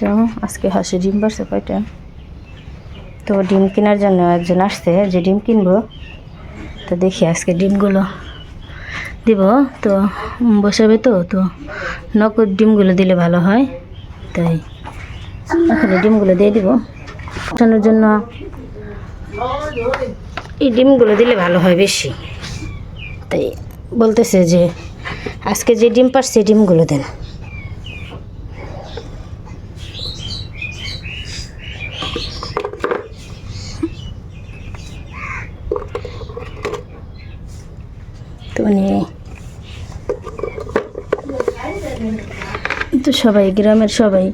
তো আজকে হাসি ডিম পারছে কয়টা? তো ডিম কেনার জন্য একজন আসছে যে ডিম কিনবো। তো দেখি আজকে ডিমগুলো দিব। তো বসাবে তো তো নগদ ডিমগুলো দিলে ভালো হয়। তাই এখানে ডিমগুলো দিয়ে দিব। বসানোর জন্য এই ডিমগুলো দিলে ভালো হয় বেশি। তাই বলতেছে যে আজকে যে ডিম পারছে ডিমগুলো দেন তো উনি তো সবাই গ্রামের সবাই।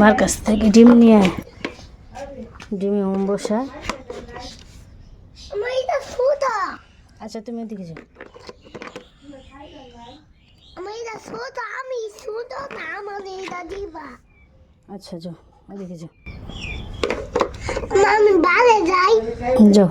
মার কাছ থেকে ডিম নিয়ে ডিমে বসায় আমার আচ্ছা তুমি ওদিকে যাও। আমার এটা সোদা আমি সোদা না আমার এটা দিবা। আচ্ছা যাও আমি বাইরে যাই। যাও।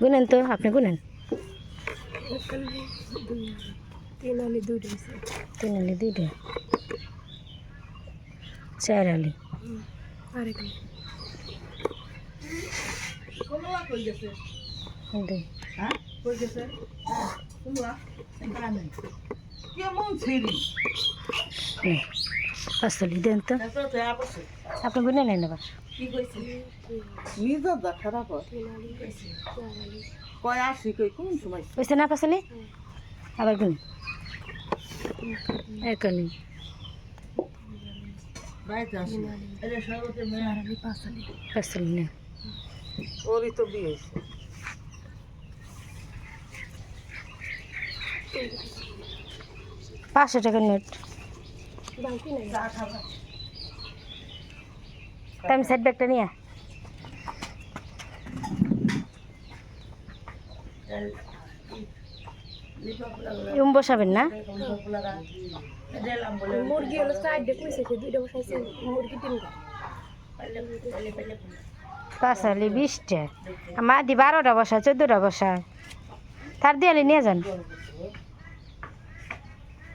গুনেন তো আপনি গুনেন তিন আলি দুইটা তিন আলি দুইটা চার আলি আরেক দুই নে, পাঁচ আলি দেন তো। আপনি গুনে নেন আবার সময়? না পাঁচ আলি আবার গুনে। ওরই তো বিয়ে হয়েছে। পাঁচশো টাকার নোট। আমি সাইড ব্যাগটা নিয়ে। ইম বসাবেন না? মুরগি হলো সাইডে কইছে সে দুইটা বসাইছে মুরগি তিনটা। পাঁচ আলি বিশটা। আমার দি বারোটা বসা চোদ্দোটা বসা তার দিয়ে নিয়ে যান এনারে একালি দে দুই আলি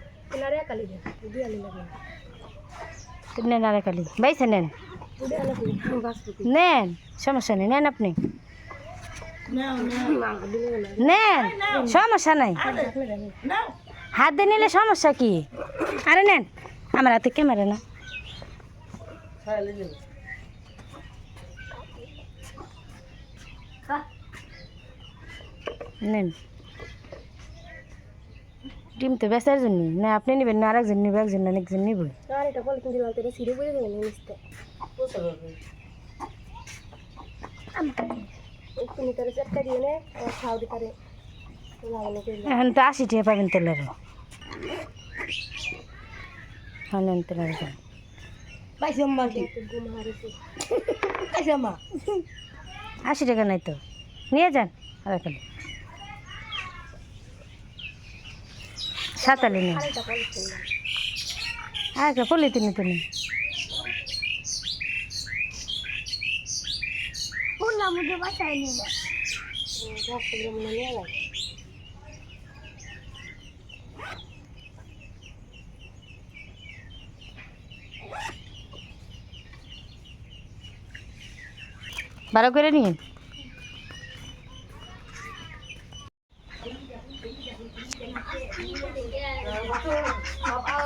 লাগে নেন আর কালি বাইসে নেন নেন সমস্যা নেই নেন আপনি। নেন সমস্যা নাই। হাত দিয়ে নিলে সমস্যা কি? আরে নেন আমার হাতে ক্যামেরা না। নেন। ডিম তো বেচার জন্য না আপনি নেবেন না আরেকজন নেবে একজন না একজন নেবে। আর এটা বলে কিন্তু সিঁড়ি দিয়ে নে খাও এখন তো আশি টাকা পাবেন তেলের হ্যাঁ তেলের দাম। আম্মা কি? ঘুম আম্মা। আশি টাকা নাই তো। নিয়ে যান আর সাতালি আর একটা পলিথিনে তো নেই মুঝে বাসায় নিয়ে।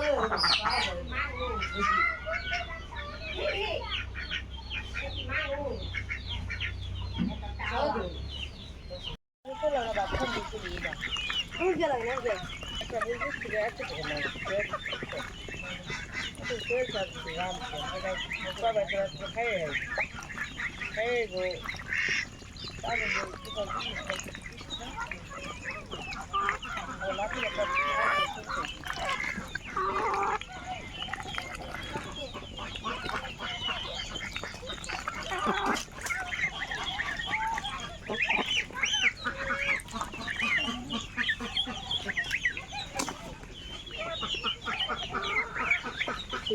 যা রাস্তা গ্রাম নিয়ে লাগে বারো করে নিন যা যা যা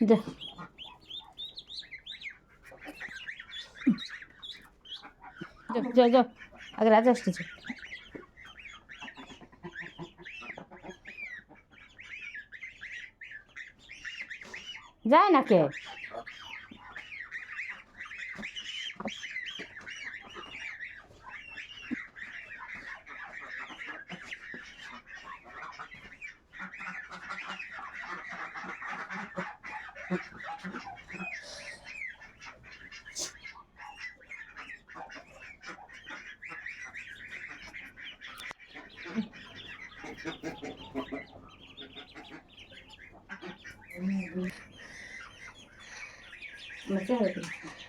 যা যাও যাও আগে রাজা আসতেছে। যায় না কে? আমার চেহারা দেখি।